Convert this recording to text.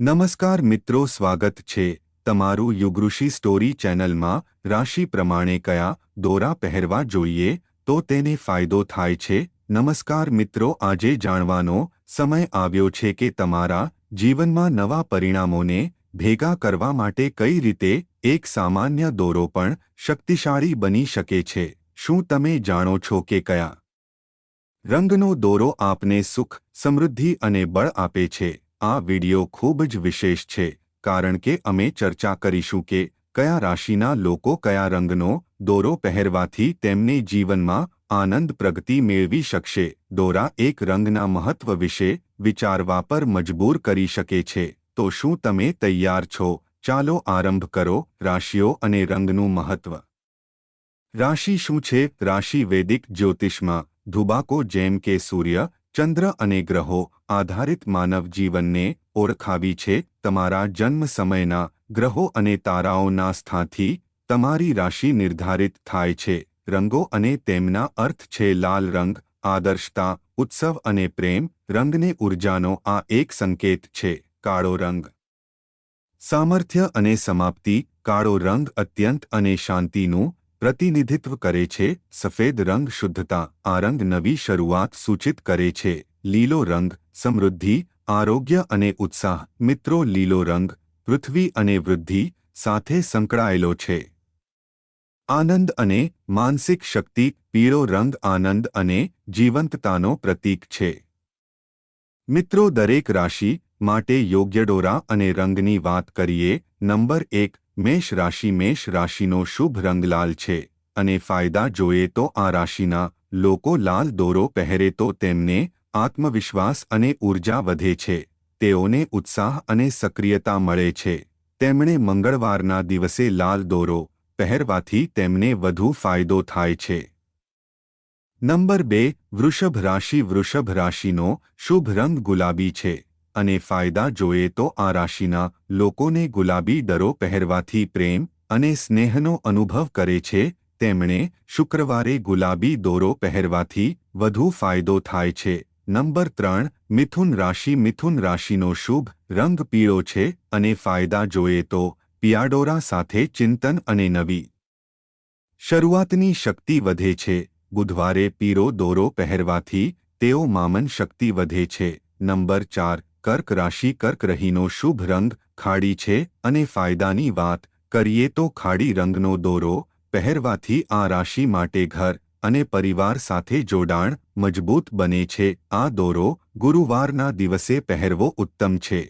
નમસ્કાર મિત્રો, સ્વાગત છે તમારું યુગૃષિ સ્ટોરી ચેનલમાં. રાશિ પ્રમાણે કયા દોરા પહેરવા જોઈએ તો તેને ફાયદો થાય છે. નમસ્કાર મિત્રો, આજે જાણવાનો સમય આવ્યો છે કે તમારા જીવનમાં નવા પરિણામોને ભેગા કરવા માટે કઈ રીતે એક સામાન્ય દોરો પણ શક્તિશાળી બની શકે છે. શું તમે જાણો છો કે કયા રંગનો દોરો આપને સુખ, સમૃદ્ધિ અને બળ આપે છે? આ વિડિયો ખૂબ જ વિશેષ છે, કારણ કે અમે ચર્ચા કરીશું કે કયા રાશિના લોકો કયા રંગનો દોરો પહેરવાથી તેમને જીવનમાં આનંદ પ્રગતિ મેળવી શકશે. દોરા એક રંગના મહત્વ વિશે વિચારવા પર મજબૂર કરી શકે છે. તો શું તમે તૈયાર છો? ચાલો આરંભ કરો રાશિઓ અને રંગનું મહત્વ. રાશિ શું છે? રાશિ વૈદિક જ્યોતિષમાં, ધુબાકો જેમ કે સૂર્ય ચંદ્ર અને ગ્રહો આધારિત માનવ જીવનને ઓળખાવી છે. તમારા જન્મ સમયના ગ્રહો અને તારાઓના સ્થાનથી તમારી રાશિ નિર્ધારિત થાય છે. રંગો અને તેમના અર્થ છે લાલ રંગ, આદર્શતા, ઉત્સવ અને પ્રેમ. રંગને ઊર્જાનો આ એક સંકેત છે. કાળો રંગ. સામર્થ્ય અને સમાપ્તિ. કાળો રંગ અત્યંત અને શાંતિનું પ્રતિનિધિત્વ કરે છે, સફેદ રંગ શુદ્ધતા, આ રંગ નવી શરૂઆત સૂચિત કરે છે, લીલો રંગ, સમૃદ્ધિ, આરોગ્ય અને ઉત્સાહ, મિત્રો લીલો રંગ, પૃથ્વી અને વૃદ્ધિ, સાથે સંકળાયેલો છે. આનંદ અને માનસિક શક્તિ, પીળો રંગ આનંદ અને જીવંતતાનો પ્રતીક છે. મિત્રો દરેક રાશિ માટે યોગ્ય ડોરા અને રંગની વાત કરીએ, નંબર એક મેષ રાશિ મેષ રાશિનો શુભ રંગ લાલ છે અને ફાયદા જોઈએ તો આ રાશિના લોકો લાલ દોરો પહેરે તો તેમને આત્મવિશ્વાસ અને ઊર્જા વધે છે. તેઓને ઉત્સાહ અને સક્રિયતા મળે છે. તેમણે મંગળવારના દિવસે લાલ દોરો પહેરવાથી તેમને વધુ ફાયદો થાય છે. નંબર બે, વૃષભ રાશિ વૃષભ રાશિનો શુભ રંગ ગુલાબી છે. અને ફાયદા જોઈએ તો આ રાશિના લોકોને ગુલાબી ડરો પહેરવાથી પ્રેમ અને સ્નેહનો અનુભવ કરે છે. તેમણે શુક્રવારે ગુલાબી દોરો પહેરવાથી વધુ ફાયદો થાય છે. નંબર ત્રણ, મિથુન રાશિ. મિથુન રાશિનો શુભ રંગ પીળો છે અને ફાયદા જોઈએ તો પિયાડોરા સાથે ચિંતન અને નવી શરૂઆતની શક્તિ વધે છે. બુધવારે પીરો દોરો પહેરવાથી તેઓ મામન શક્તિ વધે છે. નંબર ચાર કર્ક રાશિ કર્ક રહીનો શુભ રંગ ખાડી છે અને ફાયદાની વાત કરીએ તો ખાડી રંગનો દોરો પહેરવાથી આ રાશિ માટે ઘર અને પરિવાર સાથે જોડાણ મજબૂત બને છે. આ દોરો ગુરુવારના દિવસે પહેરવો ઉત્તમ છે.